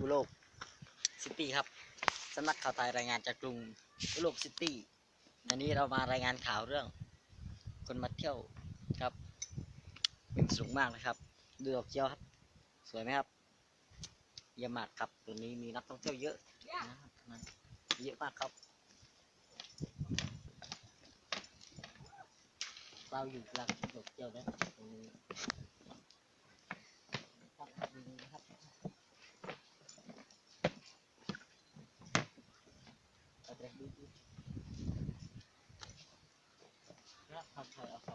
อุโลกซิตี้ครับสำนักข่าวไทยรายงานจากกรุงอุโลกซิตี้วันนี้เรามารายงานข่าวเรื่อง คนมาเที่ยวครับเป็นสูงมากนะครับ ดูดอกเจียวครับ สวยไหมครับเยี่ยมมากครับตัวนี้มีนักท่องเที่ยวเยอะนะครับนะเยอะมากครับเราอยู่กลางดอกเจียวนะตรงนี้ 好了好